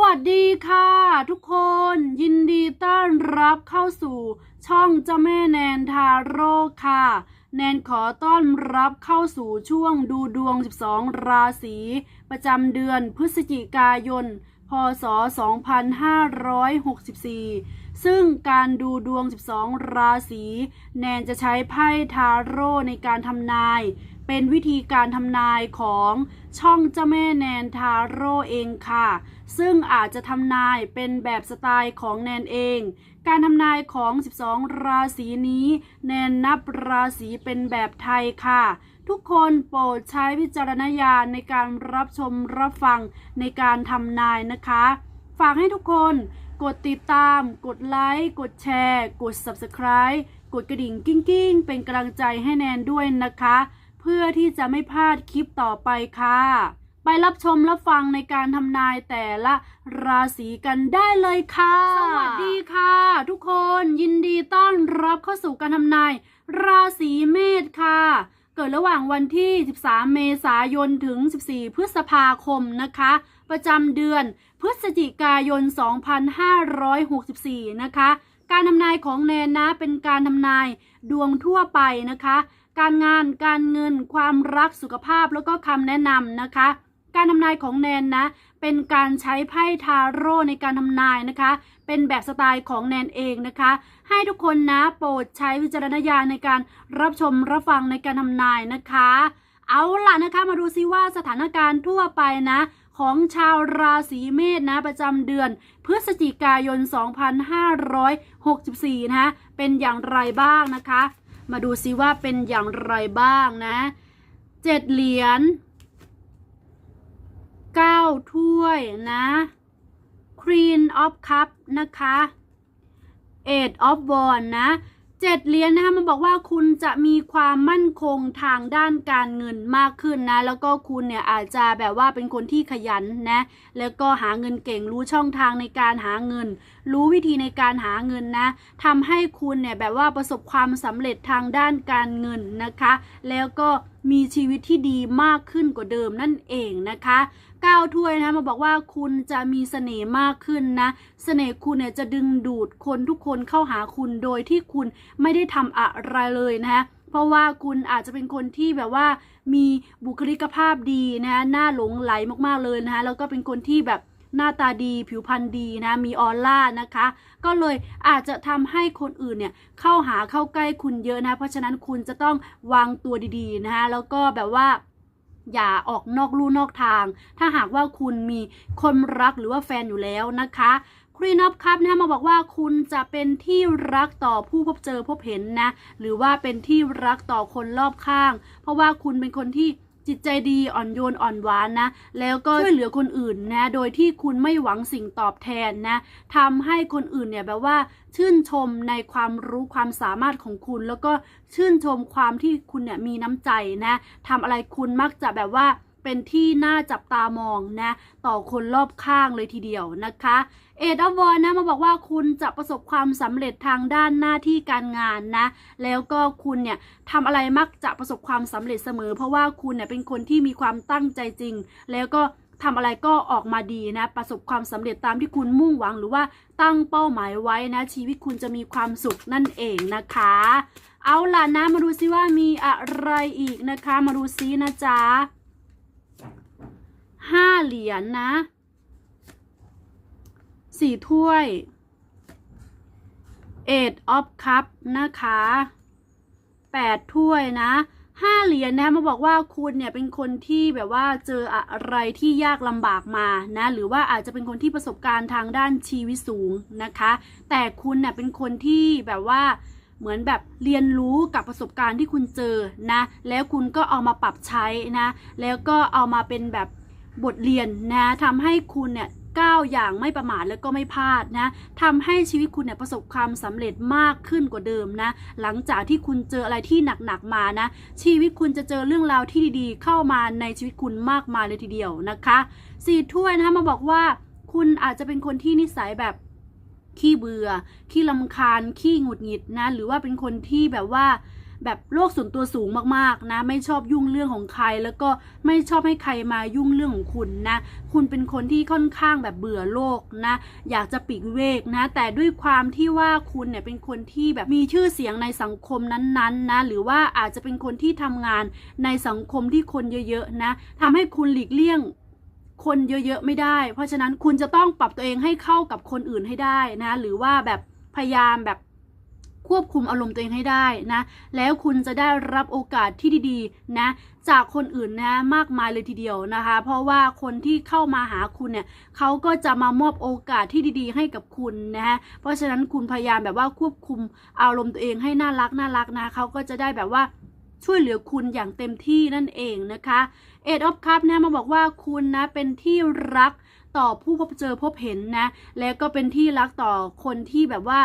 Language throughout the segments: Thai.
วัสดีค่ะ ทุกคนยินดีต้อนรับเข้าสู่ ช่องเจ้าแม่แนนทาโร่ค่ะ แนนขอต้อนรับเข้าสู่ช่วงดูดวง 12 ราศีประจำเดือนพฤศจิกายน พศ 2564 ซึ่งการดูดวง 12 ราศีแนนจะใช้ไพ่ทาโร่ในการทำนาย เป็นวิธีการทำนายของช่องเจ้าแม่แนนทาโร่เองค่ะ ซึ่งอาจจะทำนายเป็นแบบสไตล์ของแนนเอง การทำนายของ 12 ราศีนี้ แนนนับราศีเป็นแบบไทยค่ะ ทุกคนโปรดใช้วิจารณญาณในการรับชมรับฟังในการทำนายนะคะ ฝากให้ทุกคนกดติดตาม กดไลค์ กดแชร์ กด Subscribe กดกระดิ่งกิ้งกิ้งๆเป็นกำลังใจให้แนนด้วยนะคะ เพื่อที่จะไม่พลาดคลิปต่อไปค่ะ ไปรับชมรับฟังในการทำนายแต่ละราศีกันได้เลยค่ะ สวัสดีค่ะ ทุกคนยินดีต้อนรับเข้าสู่การทำนาย ราศีเมษค่ะ เกิดระหว่างวันที่ 13 เมษายนถึง 14 พฤษภาคมนะคะ ประจำเดือนพฤศจิกายน 2564 นะคะการทำนายของแนนนะเป็นการทำนายดวงทั่วไปนะคะ การงานการเงิน ความรักสุขภาพแล้วก็คำแนะนำนะคะ การทำนายของแนนนะ เป็นการใช้ไพ่ทาโร่ในการทำนายนะคะ เป็นแบบสไตล์ของแนนเองนะคะ ให้ทุกคนนะโปรดใช้วิจารณญาณในการรับชมรับฟังในการทำนายนะคะ เอาล่ะนะคะมาดูซิว่าสถานการณ์ทั่วไปนะของชาวราศีเมษนะประจำเดือน พฤศจิกายน 2564 นะคะเป็นอย่างไรบ้างนะคะ มาดูซิว่าเป็นอย่างไรบ้างนะเจ็ดเหรียญเก้าถ้วยนะ Queen of Cup นะคะ Eight of w a n d นะ เจ็ดเหรียญนะคะมันบอกว่าคุณจะมีความมั่นคงทางด้านการเงินมากขึ้นนะ แล้วก็คุณเนี่ยอาจจะแบบว่าเป็นคนที่ขยันนะ แล้วก็หาเงินเก่งรู้ช่องทางในการหาเงิน รู้วิธีในการหาเงินนะทำให้คุณเนี่ยแบบว่าประสบความสำเร็จทางด้านการเงินนะคะ แล้วก็ มีชีวิตที่ดีมากขึ้นกว่าเดิมนั่นเองนะคะก้าวถ้วยนะมาบอกว่าคุณจะมีเสน่ห์มากขึ้นนะ เสน่ห์คุณเนี่ยจะดึงดูดคนทุกคนเข้าหาคุณโดยที่คุณไม่ได้ทำอะไรเลยนะคะเพราะว่าคุณอาจจะเป็นคนที่แบบว่ามีบุคลิกภาพดีนะหน้าหลงไหลมากๆเลยนะคะแล้วก็เป็นคนที่แบบ หน้าตาดีผิวพรรณดีนะมีออร่านะคะ ก็เลยอาจจะทำให้คนอื่นเนี่ยเข้าหาเข้าใกล้คุณเยอะนะ เพราะฉะนั้นคุณจะต้องวางตัวดีๆนะคะแล้วก็แบบว่าอย่าออกนอกลู่นอกทาง ถ้าหากว่าคุณมีคนรักหรือว่าแฟนอยู่แล้วนะคะครีนอฟคัพนะมาบอกว่าคุณจะเป็นที่รักต่อผู้พบเจอพบเห็นนะ หรือว่าเป็นที่รักต่อคนรอบข้าง เพราะว่าคุณเป็นคนที่ จิตใจดีอ่อนโยนอ่อนหวานนะ แล้วก็ช่วยเหลือคนอื่นนะ โดยที่คุณไม่หวังสิ่งตอบแทนนะทำให้คนอื่นเนี่ยแบบว่า ชื่นชมในความรู้ความสามารถของคุณ แล้วก็ชื่นชมความที่คุณเนี่ยมีน้ำใจนะทำอะไรคุณมักจะแบบว่า เป็นที่น่าจับตามองนะ ต่อคนรอบข้างเลยทีเดียวนะคะ เอ็ดอวอนนะมาบอกว่าคุณจะประสบความสำเร็จทางด้านหน้าที่การงานนะ แล้วก็คุณเนี่ยทำอะไรมักจะประสบความสำเร็จเสมอ เพราะว่าคุณเนี่ยเป็นคนที่มีความตั้งใจจริง แล้วก็ทำอะไรก็ออกมาดีนะ ประสบความสำเร็จตามที่คุณมุ่งหวังหรือว่าตั้งเป้าหมายไว้นะ ชีวิตคุณจะมีความสุขนั่นเองนะคะ เอาล่ะนะมาดูซิว่ามีอะไรอีกนะคะ มาดูซินะจ๊ะ ห้าเหรียญนะสี่ถ้วย eight of cup นะคะแปดถ้วยนะห้าเหรียญนะมาบอกว่าคุณเนี่ยเป็นคนที่แบบว่าเจออะไรที่ยากลำบากมานะหรือว่าอาจจะเป็นคนที่ประสบการณ์ทางด้านชีวิตสูงนะคะ แต่คุณเนี่ยเป็นคนที่แบบว่าเหมือนแบบเรียนรู้กับประสบการณ์ที่คุณเจอนะ แล้วคุณก็เอามาปรับใช้นะ แล้วก็เอามาเป็นแบบ บทเรียนนะทำให้คุณเนี่ยก้าวอย่างไม่ประมาทแล้วก็ไม่พลาดนะทำให้ชีวิตคุณเนี่ยประสบความสำเร็จมากขึ้นกว่าเดิมนะ หลังจากที่คุณเจออะไรที่หนักๆมานะ ชีวิตคุณจะเจอเรื่องราวที่ดีๆ เข้ามาในชีวิตคุณมากมายเลยทีเดียวนะคะสี่ถ้วยนะคะมาบอกว่าคุณอาจจะเป็นคนที่นิสัยแบบขี้เบื่อขี้ลำคาญขี้หงุดหงิดนะ หรือว่าเป็นคนที่แบบว่า แบบโลกส่วนตัวสูงมากๆนะ ไม่ชอบยุ่งเรื่องของใคร แล้วก็ไม่ชอบให้ใครมายุ่งเรื่องของคุณนะ คุณเป็นคนที่ค่อนข้างแบบเบื่อโลกนะ อยากจะปีกเวกนะ แต่ด้วยความที่ว่าคุณเนี่ยเป็นคนที่แบบมีชื่อเสียงในสังคมนั้นๆนะ หรือว่าอาจจะเป็นคนที่ทำงานในสังคมที่คนเยอะๆนะทำให้คุณหลีกเลี่ยงคนเยอะๆไม่ได้ เพราะฉะนั้นคุณจะต้องปรับตัวเองให้เข้ากับคนอื่นให้ได้นะ หรือว่าแบบพยายามแบบ ควบคุมอารมณ์ตัวเองให้ได้นะ แล้วคุณจะได้รับโอกาสที่ดีๆนะจากคนอื่นนะมากมายเลยทีเดียวนะคะ เพราะว่าคนที่เข้ามาหาคุณเนี่ยเขาก็จะมามอบโอกาสที่ดีๆ ให้กับคุณนะฮะเพราะฉะนั้นคุณพยายามแบบว่าควบคุมอารมณ์ตัวเองให้น่ารักน่ารักนะเขาก็จะได้แบบว่าช่วยเหลือคุณอย่างเต็มที่นั่นเองนะคะเอ็ดออฟคัพนะมาบอกว่าคุณนะเป็นที่รักต่อผู้พบเจอพบเห็นนะ แล้วก็เป็นที่รักต่อคนที่แบบว่า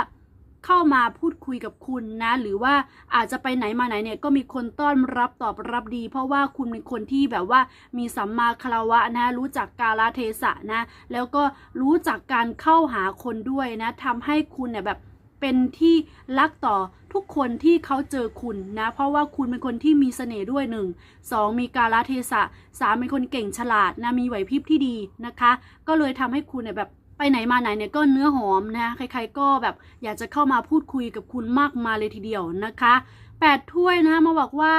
เข้ามาพูดคุยกับคุณนะ หรือว่าอาจจะไปไหนมาไหนเนี่ยก็มีคนต้อนรับตอบรับดี เพราะว่าคุณเป็นคนที่แบบว่ามีสัมมาคารวะนะ รู้จักกาลเทศะนะ แล้วก็รู้จักการเข้าหาคนด้วยนะทำให้คุณเนี่ยแบบเป็นที่รักต่อทุกคนที่เขาเจอคุณนะ เพราะว่าคุณเป็นคนที่มีเสน่ห์ด้วยหนึ่งสองมีกาลเทศะสามเป็นคนเก่งฉลาดนะมีไหวพริบที่ดีนะคะ ก็เลยทำให้คุณเนี่ยแบบ ไปไหนมาไหนเนี่ยก็เนื้อหอมนะใครๆก็แบบอยากจะเข้ามาพูดคุยกับคุณมากมายเลยทีเดียวนะคะแปดถ้วยนะมาบอกว่า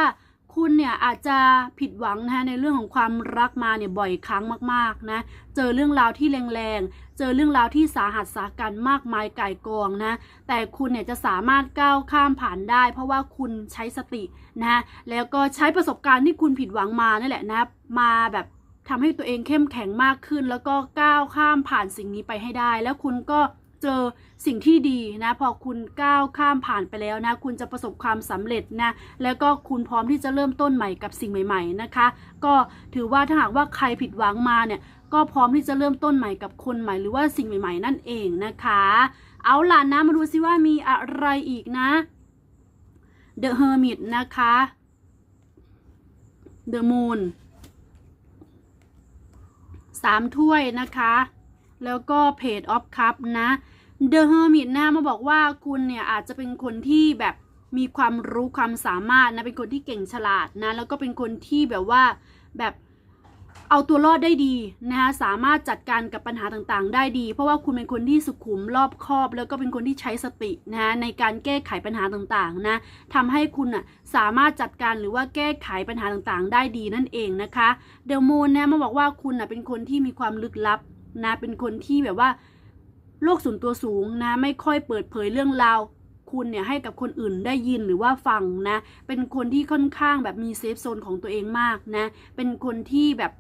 คุณเนี่ยอาจจะผิดหวังนะในเรื่องของความรักมาเนี่ยบ่อยครั้งมากๆนะเจอเรื่องราวที่แรงๆ เจอเรื่องราวที่สาหัสสากันมากมายไก่กองนะแต่คุณเนี่ยจะสามารถก้าวข้ามผ่านได้ เพราะว่าคุณใช้สตินะแล้วก็ใช้ประสบการณ์ที่คุณผิดหวังมานั่นแหละนะมาแบบ ทำให้ตัวเองเข้มแข็งมากขึ้น แล้วก็ก้าวข้ามผ่านสิ่งนี้ไปให้ได้ แล้วคุณก็เจอสิ่งที่ดีนะพอคุณก้าวข้ามผ่านไปแล้วนะ คุณจะประสบความสำเร็จนะแล้วก็คุณพร้อมที่จะเริ่มต้นใหม่กับสิ่งใหม่ ๆนะคะ ก็ถือว่าถ้าหากว่าใครผิดหวังมาเนี่ยก็พร้อมที่จะเริ่มต้นใหม่กับคนใหม่หรือว่าสิ่งใหม่ ๆ นั่นเองนะคะ เอาล่ะนะมาดูซิว่ามีอะไรอีกนะ The Hermit นะคะ The Moon สามถ้วยนะคะ แล้วก็เพจออฟคัพนะเดอะเฮอร์มิตนะมาบอกว่าคุณเนี่ยอาจจะเป็นคนที่แบบมีความรู้ความสามารถนะเป็นคนที่เก่งฉลาดนะแล้วก็เป็นคนที่แบบว่าแบบ เอาตัวรอดได้ดีนะคะสามารถจัดการกับปัญหาต่างๆ ได้ดี เพราะว่าคุณเป็นคนที่สุขุมรอบคอบ แล้วก็เป็นคนที่ใช้สตินะในการแก้ไขปัญหาต่างๆนะทำให้คุณอะสามารถจัดการหรือว่าแก้ไขปัญหาต่างๆ ได้ดีนั่นเองนะคะเดลมูนนะมาบอกว่าคุณอะเป็นคนที่มีความลึกลับนะเป็นคนที่แบบว่าโลกส่วนตัวสูงนะไม่ค่อยเปิดเผยเรื่องราวคุณเนี่ยให้กับคนอื่นได้ยินหรือว่าฟังนะ เป็นคนที่ค่อนข้างแบบมีเซฟโซนของตัวเองมากนะ เป็นคนที่แบบ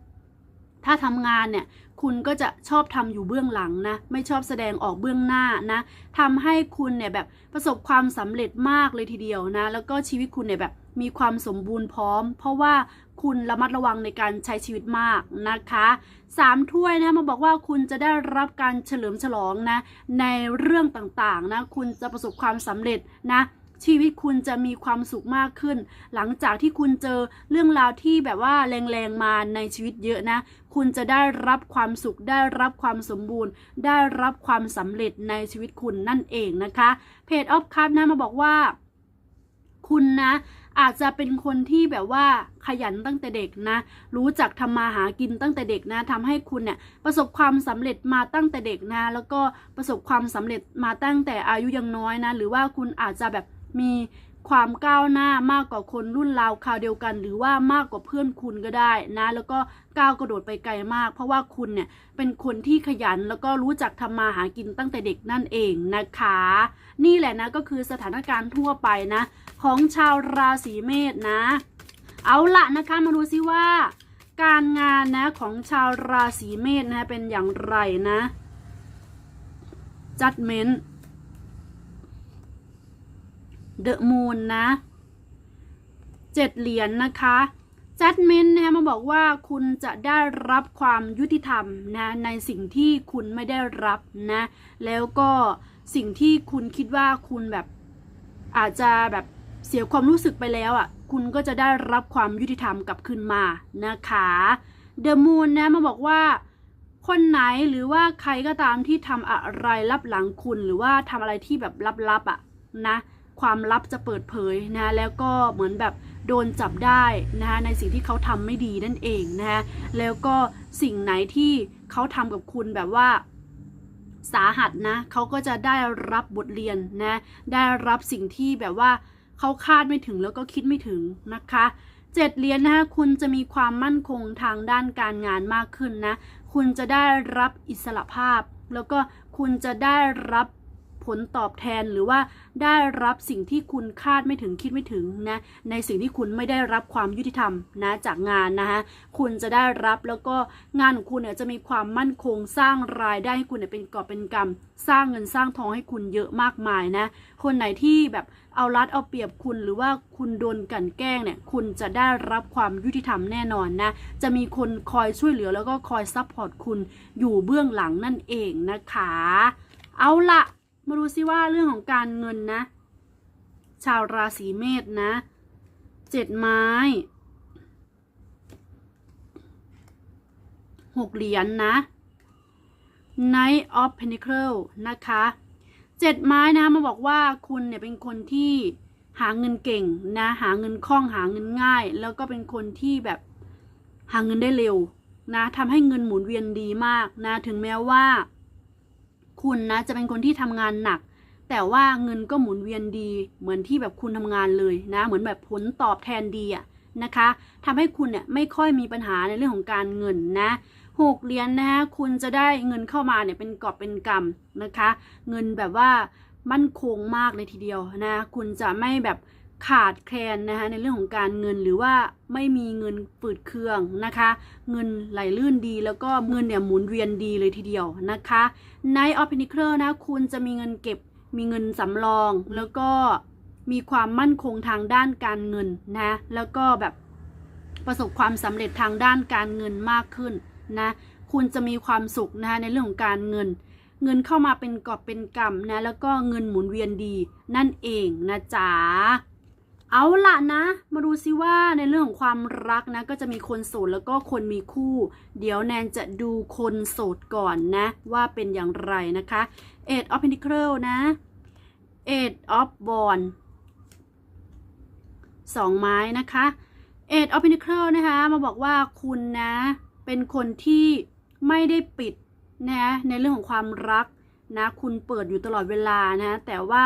ถ้าทำงานเนี่ยคุณก็จะชอบทำอยู่เบื้องหลังนะ ไม่ชอบแสดงออกเบื้องหน้านะทำให้คุณเนี่ยแบบประสบความสำเร็จมากเลยทีเดียวนะ แล้วก็ชีวิตคุณเนี่ยแบบมีความสมบูรณ์พร้อม เพราะว่าคุณระมัดระวังในการใช้ชีวิตมากนะคะสามถ้วยนะมาบอกว่าคุณจะได้รับการเฉลิมฉลองนะ ในเรื่องต่างๆนะ คุณจะประสบความสำเร็จนะ ชีวิตคุณจะมีความสุขมากขึ้น หลังจากที่คุณเจอเรื่องราวที่แบบว่าแรงๆมาในชีวิตเยอะนะ คุณจะได้รับความสุข ได้รับความสมบูรณ์ ได้รับความสำเร็จในชีวิตคุณนั่นเองนะคะ เพจออฟคัพนะมาบอกว่า คุณนะอาจจะเป็นคนที่แบบว่าขยันตั้งแต่เด็กนะ รู้จักทำมาหากินตั้งแต่เด็กนะทำให้คุณเนี่ยประสบความสำเร็จมาตั้งแต่เด็กนะ แล้วก็ประสบความสำเร็จมาตั้งแต่อายุยังน้อยนะ หรือว่าคุณอาจจะแบบ มีความก้าวหน้ามากกว่าคนรุ่นราวคราวเดียวกัน หรือว่ามากกว่าเพื่อนคุณก็ได้นะ แล้วก็ก้าวกระโดดไปไกลมาก เพราะว่าคุณเนี่ยเป็นคนที่ขยันแล้วก็รู้จักทำมาหากินตั้งแต่เด็กนั่นเองนะคะ นี่แหละนะก็คือสถานการณ์ทั่วไปนะ ของชาวราศีเมษนะ เอาละนะคะมาดูซิว่า การงานนะของชาวราศีเมษนะเป็นอย่างไรนะ judgment the moon นะเจ็ดเหรียญนะคะ judgment นะคะมาบอกว่าคุณจะได้รับความยุติธรรมนะในสิ่งที่คุณไม่ได้รับนะแล้วก็สิ่งที่คุณคิดว่าคุณแบบอาจจะแบบเสียความรู้สึกไปแล้วอะคุณก็จะได้รับความยุติธรรมกลับคืนมานะคะ The Moon นะมาบอกว่า คนไหนหรือว่าใครก็ตามที่ทำอะไรลับหลังคุณหรือว่าทำอะไรที่แบบลับๆอะนะ ความลับจะเปิดเผยนะแล้วก็เหมือนแบบโดนจับได้นะในสิ่งที่เขาทำไม่ดีนั่นเองนะแล้วก็สิ่งไหนที่เขาทำกับคุณแบบว่าสาหัสนะเขาก็จะได้รับบทเรียนนะได้รับสิ่งที่แบบว่าเขาคาดไม่ถึงแล้วก็คิดไม่ถึงนะคะเจ็ดเหรียญนะคะคุณจะมีความมั่นคงทางด้านการงานมากขึ้นนะ คุณจะได้รับอิสระภาพ แล้วก็คุณจะได้รับ ผลตอบแทนหรือว่าได้รับสิ่งที่คุณคาดไม่ถึงคิดไม่ถึงนะในสิ่งที่คุณไม่ได้รับความยุติธรรมนะจากงานนะคะคุณจะได้รับแล้วก็งานของคุณเนี่ยจะมีความมั่นคงสร้างรายได้ให้คุณเนี่ยเป็นกอบเป็นกำสร้างเงินสร้างทองให้คุณเยอะมากมายนะคนไหนที่แบบเอารัดเอาเปรียบคุณหรือว่าคุณโดนกันแกล้งเนี่ยคุณจะได้รับความยุติธรรมแน่นอนนะจะมีคนคอยช่วยเหลือแล้วก็คอยซัพพอร์ตคุณอยู่เบื้องหลังนั่นเองนะคะ เอาละ มาดูซิว่าเรื่องของการเงินนะ ชาวราศีเมษนะเจ็ดไม้หกเหรียญนนะ Knight of Pentacle นะคะเจ็ดไม้นะมาบอกว่าคุณเนี่ยเป็นคนที่หาเงินเก่งนะ หาเงินคล่องหาเงินง่าย แล้วก็เป็นคนที่แบบหาเงินได้เร็วนะทำให้เงินหมุนเวียนดีมากนะ ถึงแม้ว่า คุณนะจะเป็นคนที่ทำงานหนัก แต่ว่าเงินก็หมุนเวียนดี เหมือนที่แบบคุณทำงานเลยนะ เหมือนแบบผลตอบแทนดีอะนะคะทำให้คุณเนี่ยไม่ค่อยมีปัญหาในเรื่องของการเงินนะหกเหรียญนะคะคุณจะได้เงินเข้ามาเนี่ยเป็นกอบเป็นกำนะคะ เงินแบบว่ามั่นคงมากเลยทีเดียวนะ คุณจะไม่แบบ ขาดแคลนนะคะในเรื่องของการเงินหรือว่าไม่มีเงินฝืดเคืองนะคะ เงินไหลลื่นดีแล้วก็เงินเนี่ยหมุนเวียนดีเลยทีเดียวนะคะในออฟ p ินิเคอร์นะคุณจะมีเงินเก็บมีเงินสำรองแล้วก็มีความมั่นคงทางด้านการเงินนะแล้วก็แบบประสบความสำเร็จทางด้านการเงินมากขึ้นนะคุณจะมีความสุขนะในเรื่องของการเงิน เงินเข้ามาเป็นกอบเป็นกำนะแล้วก็เงินหมุนเวียนดีนั่นเองนะจ๊ะ เอาละนะ มาดูซิว่าในเรื่องของความรักนะ ก็จะมีคนโสดแล้วก็คนมีคู่ เดี๋ยวแนนจะดูคนโสดก่อนนะ ว่าเป็นอย่างไรนะคะ Eight of Pentacles นะ Eight of Wands สองไม้นะคะ Eight of Pentacles นะคะ มาบอกว่าคุณนะ เป็นคนที่ไม่ได้ปิดนะในเรื่องของความรักนะ คุณเปิดอยู่ตลอดเวลานะ แต่ว่า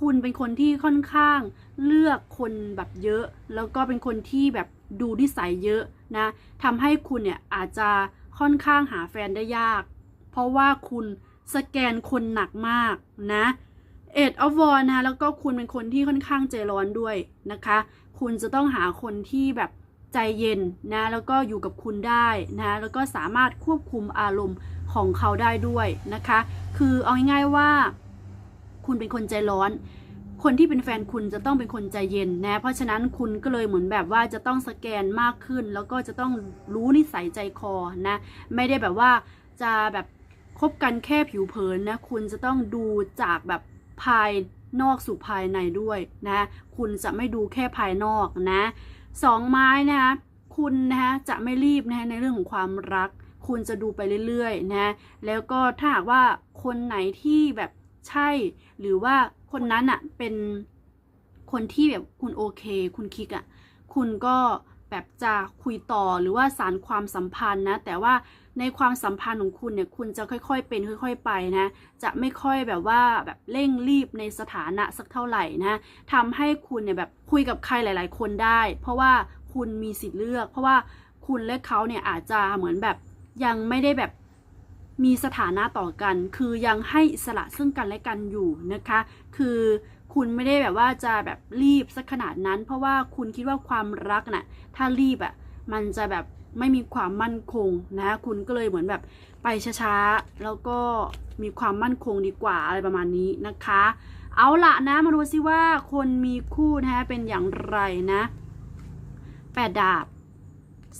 คุณเป็นคนที่ค่อนข้างเลือกคนแบบเยอะ แล้วก็เป็นคนที่แบบดูนิสัยเยอะนะทำให้คุณเนี่ยอาจจะค่อนข้างหาแฟนได้ยาก เพราะว่าคุณสแกนคนหนักมากนะเอ็ดออฟวอนนะแล้วก็คุณเป็นคนที่ค่อนข้างใจร้อนด้วยนะคะ คุณจะต้องหาคนที่แบบใจเย็นนะแล้วก็อยู่กับคุณได้นะแล้วก็สามารถควบคุมอารมณ์ของเขาได้ด้วยนะคะ คือเอาง่ายๆว่า คุณเป็นคนใจร้อน คนที่เป็นแฟนคุณจะต้องเป็นคนใจเย็นนะ เพราะฉะนั้นคุณก็เลยเหมือนแบบว่าจะต้องสแกนมากขึ้น แล้วก็จะต้องรู้นิสัยใจคอนะ ไม่ได้แบบว่าจะแบบคบกันแค่ผิวเผินนะ คุณจะต้องดูจากแบบภายนอกสู่ภายในด้วยนะ คุณจะไม่ดูแค่ภายนอกนะสองไม้นะคะคุณนะคะจะไม่รีบนะในเรื่องของความรัก คุณจะดูไปเรื่อยๆนะแล้วก็ถ้าหากว่าคนไหนที่แบบ ใช่ หรือว่าคนนั้นอะเป็นคนที่แบบคุณโอเค คุณคลิกอะคุณก็แบบจะคุยต่อหรือว่าสารความสัมพันธ์นะ แต่ว่าในความสัมพันธ์ของคุณเนี่ย คุณจะค่อยๆ เป็นค่อย ๆ ไปนะ จะไม่ค่อยแบบว่าแบบเร่งรีบในสถานะสักเท่าไหร่นะทำให้คุณเนี่ยแบบคุยกับใครหลาย ๆ คนได้ เพราะว่าคุณมีสิทธิ์เลือก เพราะว่าคุณและเขาเนี่ยอาจจะเหมือนแบบยังไม่ได้แบบ มีสถานะต่อกัน คือยังให้อิสระซึ่งกันและกันอยู่นะคะ คือคุณไม่ได้แบบว่าจะแบบรีบสักขนาดนั้น เพราะว่าคุณคิดว่าความรักน่ะถ้ารีบอะ่ะมันจะแบบไม่มีความมั่นคงนะ คุณก็เลยเหมือนแบบไปช้าๆ แล้วก็มีความมั่นคงดีกว่าอะไรประมาณนี้นะคะ เอาละนะมาดูซิว่าคนมีคู่นะเป็นอย่างไรนะแปดดาบ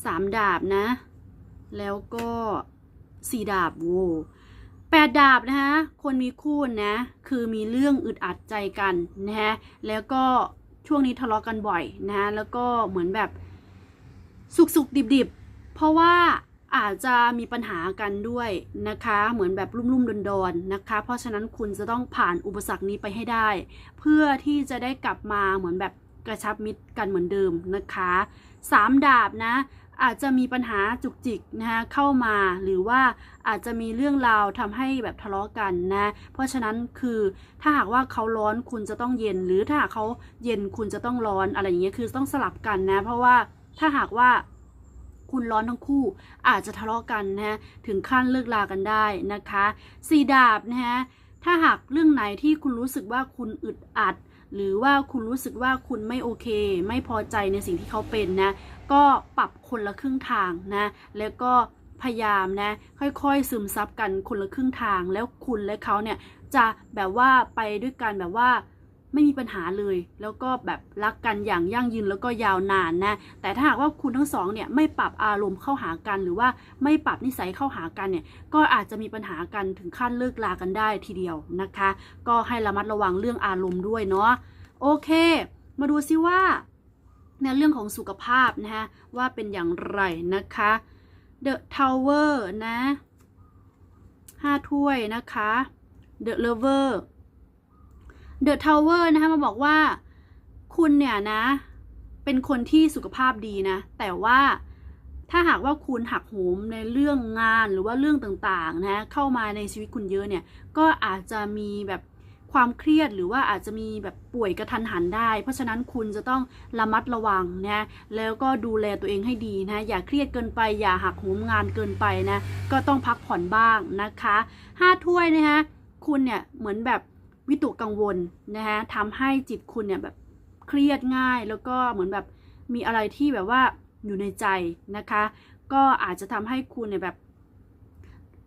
สามดาบนะ แล้วก็ สี่ดาบโวแปดดาบนะคะคนมีคู่นะ คือมีเรื่องอึดอัดใจกันนะฮะแล้วก็ช่วงนี้ทะเลาะกันบ่อยนะแล้วก็เหมือนแบบสุกสุกดิบดิบเพราะว่าอาจจะมีปัญหากันด้วยนะคะ เหมือนแบบรุ่มๆดอนๆนะคะ เพราะฉะนั้นคุณจะต้องผ่านอุปสรรคนี้ไปให้ได้ เพื่อที่จะได้กลับมาเหมือนแบบกระชับมิตรกันเหมือนเดิมนะคะสามดาบนะ อาจจะมีปัญหาจุกจิกนะคะเข้ามาหรือว่าอาจจะมีเรื่องราวทำให้แบบทะเลาะกันนะ เพราะฉะนั้นคือถ้าหากว่าเขาร้อนคุณจะต้องเย็น หรือถ้าหากเขาเย็นคุณจะต้องร้อนอะไรอย่างเงี้ยคือต้องสลับกันนะ เพราะว่าถ้าหากว่าคุณร้อนทั้งคู่อาจจะทะเลาะกันนะถึงขั้นเลิกลากันได้นะคะสีดาบนะฮะถ้าหากเรื่องไหนที่คุณรู้สึกว่าคุณอึดอัด หรือว่าคุณรู้สึกว่าคุณไม่โอเค ไม่พอใจในสิ่งที่เขาเป็นนะ ก็ปรับคนละครึ่งทางนะ แล้วก็พยายามนะ ค่อยๆ ซึมซับกันคนละครึ่งทาง แล้วคุณและเขาเนี่ยจะแบบว่าไปด้วยกันแบบว่า ไม่มีปัญหาเลย แล้วก็แบบรักกันอย่างยั่งยืนแล้วก็ยาวนานนะ แต่ถ้าหากว่าคุณทั้งสองเนี่ยไม่ปรับอารมณ์เข้าหากัน หรือว่าไม่ปรับนิสัยเข้าหากันเนี่ย ก็อาจจะมีปัญหากันถึงขั้นเลิกลากันได้ทีเดียวนะคะ ก็ให้ระมัดระวังเรื่องอารมณ์ด้วยเนาะ โอเค มาดูซิว่าในเรื่องของสุขภาพนะฮะว่าเป็นอย่างไรนะคะ The Tower นะห้าถ้วยนะคะ The Lover The Tower นะคะมาบอกว่า คุณเนี่ยนะ เป็นคนที่สุขภาพดีนะ แต่ว่าถ้าหากว่าคุณหักโหมในเรื่องงานหรือว่าเรื่องต่างๆนะเข้ามาในชีวิตคุณเยอะเนี่ยก็อาจจะมีแบบความเครียดหรือว่าอาจจะมีแบบป่วยกระทันหันได้ เพราะฉะนั้นคุณจะต้องระมัดระวังนะแล้วก็ดูแลตัวเองให้ดีนะ อย่าเครียดเกินไปอย่าหักโหมงานเกินไปนะ ก็ต้องพักผ่อนบ้างนะคะห้าถ้วยนะคะคุณเนี่ยเหมือนแบบ วิตกกังวลนะคะทำให้จิตคุณเนี่ยแบบเครียดง่าย แล้วก็เหมือนแบบมีอะไรที่แบบว่าอยู่ในใจนะคะ ก็อาจจะทำให้คุณเนี่ยแบบ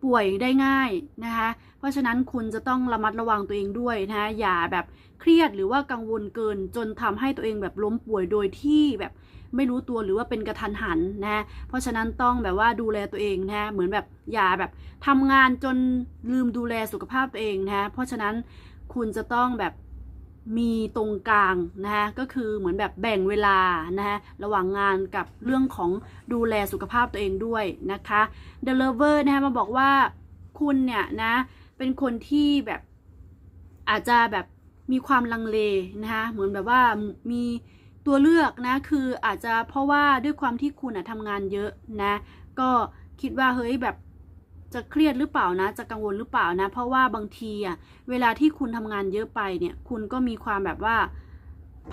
ป่วยได้ง่ายนะคะ เพราะฉะนั้นคุณจะต้องระมัดระวังตัวเองด้วยนะคะอย่าแบบเครียดหรือว่ากังวลเกิน จนทำให้ตัวเองแบบล้มป่วยโดยที่แบบไม่รู้ตัวหรือว่าเป็นกระทันหันนะเพราะฉะนั้นต้องแบบว่าดูแลตัวเองนะเหมือนแบบอย่าแบบทำงานจนลืมดูแลสุขภาพตัวเองนะเพราะฉะนั้น คุณจะต้องแบบมีตรงกลางนะคะก็คือเหมือนแบบแบ่งเวลานะคะระหว่างงานกับเรื่องของดูแลสุขภาพตัวเองด้วยนะคะ The Lover นะคะมาบอกว่าคุณเนี่ยนะเป็นคนที่แบบอาจจะแบบมีความลังเลนะคะเหมือนแบบว่ามีตัวเลือกนะคืออาจจะเพราะว่าด้วยความที่คุณอะทำงานเยอะนะก็คิดว่าเฮ้ยแบบ จะเครียดหรือเปล่านะ จะกังวลหรือเปล่านะ เพราะว่าบางทีอะเวลาที่คุณทำงานเยอะไปเนี่ย คุณก็มีความแบบว่า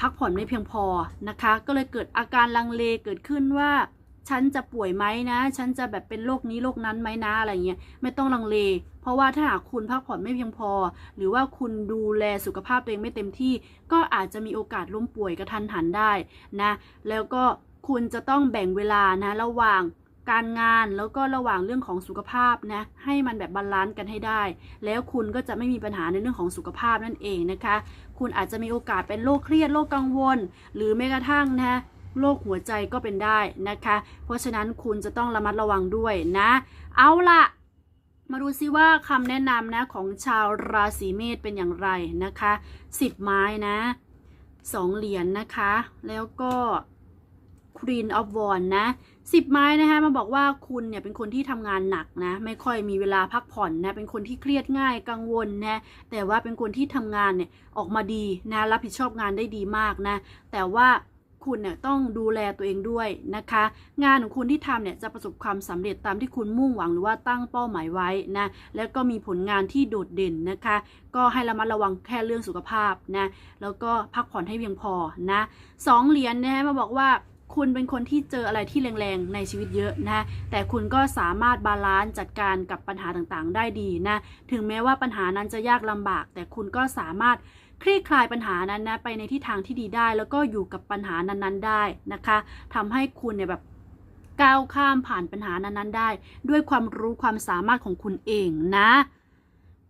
พักผ่อนไม่เพียงพอนะคะ ก็เลยเกิดอาการลังเลเกิดขึ้นว่าฉันจะป่วยไหมนะ ฉันจะแบบเป็นโรคนี้โรคนั้นไหมนะอะไรเงี้ย ไม่ต้องลังเล เพราะว่าถ้าหากคุณพักผ่อนไม่เพียงพอ หรือว่าคุณดูแลสุขภาพตัวเองไม่เต็มที่ ก็อาจจะมีโอกาสล้มป่วยกระทันหันได้นะ แล้วก็คุณจะต้องแบ่งเวลานะระหว่าง การงานแล้วก็ระหว่างเรื่องของสุขภาพนะให้มันแบบบาลานซ์กันให้ได้ แล้วคุณก็จะไม่มีปัญหาในเรื่องของสุขภาพนั่นเองนะคะ คุณอาจจะมีโอกาสเป็นโรคเครียดโรคกังวล หรือแม้กระทั่งนะโรคหัวใจก็เป็นได้นะคะ เพราะฉะนั้นคุณจะต้องระมัดระวังด้วยนะ เอาละมาดูซิว่าคำแนะนำนะของชาวราศีเมษเป็นอย่างไรนะคะ10ไม้นะ2เหรียญนนะคะ แล้วก็ Queen of w a n d นะ สิบไม้นะคะมาบอกว่าคุณเนี่ยเป็นคนที่ทำงานหนักนะไม่ค่อยมีเวลาพักผ่อนนะเป็นคนที่เครียดง่ายกังวลนะแต่ว่าเป็นคนที่ทำงานเนี่ยออกมาดีนะรับผิดชอบงานได้ดีมากนะแต่ว่าคุณเนี่ยต้องดูแลตัวเองด้วยนะคะ งานของคุณที่ทำเนี่ยจะประสบความสำเร็จตามที่คุณมุ่งหวังหรือว่าตั้งเป้าหมายไว้นะแล้วก็มีผลงานที่โดดเด่นนะคะ ก็ให้ระมัดระวังแค่เรื่องสุขภาพนะแล้วก็พักผ่อนให้เพียงพอนะสองเหรียญนะมาบอกว่า คุณเป็นคนที่เจออะไรที่แรงๆในชีวิตเยอะนะ แต่คุณก็สามารถบาลานซ์จัดการกับปัญหาต่างๆ ได้ดีนะ ถึงแม้ว่าปัญหานั้นจะยากลำบาก แต่คุณก็สามารถคลี่คลายปัญหานั้นนะไปในทิศทางที่ดีได้ แล้วก็อยู่กับปัญหานั้นๆ ได้นะคะทำให้คุณเนี่ยแบบก้าวข้ามผ่านปัญหานั้นๆ ได้ ด้วยความรู้ความสามารถของคุณเองนะ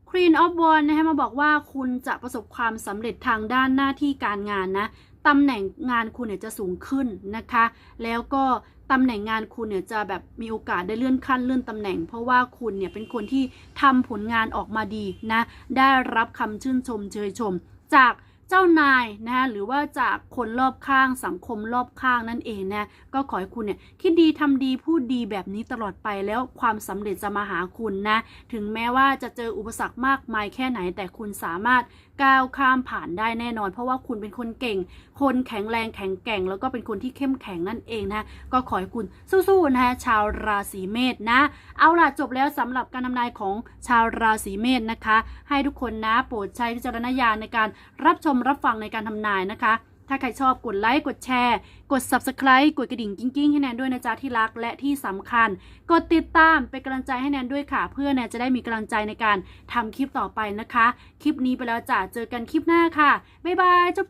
Queen of w a n d นะคะมาบอกว่าคุณจะประสบความสำเร็จทางด้านหน้าที่การงานนะ ตำแหน่งงานคุณเนี่ยจะสูงขึ้นนะคะ แล้วก็ตำแหน่งงานคุณเนี่ยจะแบบมีโอกาสได้เลื่อนขั้นเลื่อนตำแหน่ง เพราะว่าคุณเนี่ยเป็นคนที่ทำผลงานออกมาดีนะ ได้รับคำชื่นชมเชยชม จากเจ้านายนะคะหรือว่าจากคนรอบข้างสังคมรอบข้างนั่นเองนะก็ขอให้คุณเนี่ยคิดดีทำดีพูดดีแบบนี้ตลอดไปแล้วความสำเร็จจะมาหาคุณนะ ถึงแม้ว่าจะเจออุปสรรคมากมายแค่ไหนแต่คุณสามารถ ก้าวข้ามผ่านได้แน่นอน เพราะว่าคุณเป็นคนเก่ง คนแข็งแรงแข็งแกร่ง แล้วก็เป็นคนที่เข้มแข็งนั่นเองนะก็ขอให้คุณสู้ๆนะฮะชาวราศีเมษนะ เอาล่ะจบแล้วสำหรับการทำนายของชาวราศีเมษนะคะ ให้ทุกคนนะโปรดใช้วิจารณญาณในการรับชมรับฟังในการทำนายนะคะ ถ้าใครชอบกดไลค์กดแชร์ กด subscribe กดกระดิ่งกิ้งๆให้แนนด้วยนะจ๊ะที่รักและที่สำคัญ กดติดตามเป็นกำลังใจให้แนนด้วยค่ะ เพื่อแนนจะได้มีกำลังใจในการทำคลิปต่อไปนะคะ คลิปนี้ไปแล้วจ้ะเจอกันคลิปหน้าค่ะบ๊ายบายจุ๊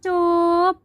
บๆ